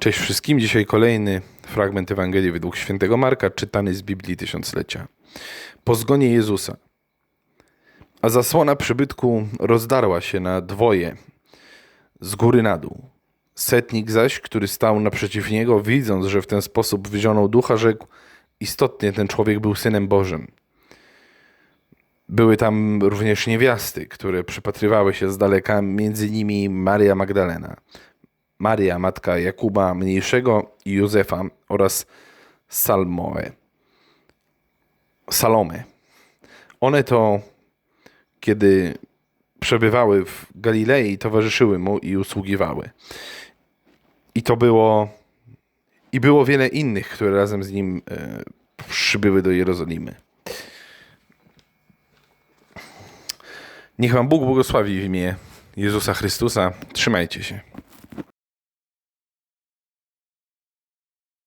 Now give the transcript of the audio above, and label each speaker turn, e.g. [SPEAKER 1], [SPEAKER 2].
[SPEAKER 1] Cześć wszystkim. Dzisiaj kolejny fragment Ewangelii według świętego Marka, czytany z Biblii Tysiąclecia. Po zgonie Jezusa. A zasłona przybytku rozdarła się na dwoje, z góry na dół. Setnik zaś, który stał naprzeciw niego, widząc, że w ten sposób wyzionął ducha, rzekł: Istotnie ten człowiek był synem Bożym. Były tam również niewiasty, które przypatrywały się z daleka, między nimi Maria Magdalena, Maria, matka Jakuba Mniejszego i Józefa oraz Salmoe. Salome. One to, kiedy przebywały w Galilei, towarzyszyły mu i usługiwały. I to było, i było wiele innych, które razem z nim e, przybyły do Jerozolimy. Niech Wam Bóg błogosławi w imię Jezusa Chrystusa. Trzymajcie się.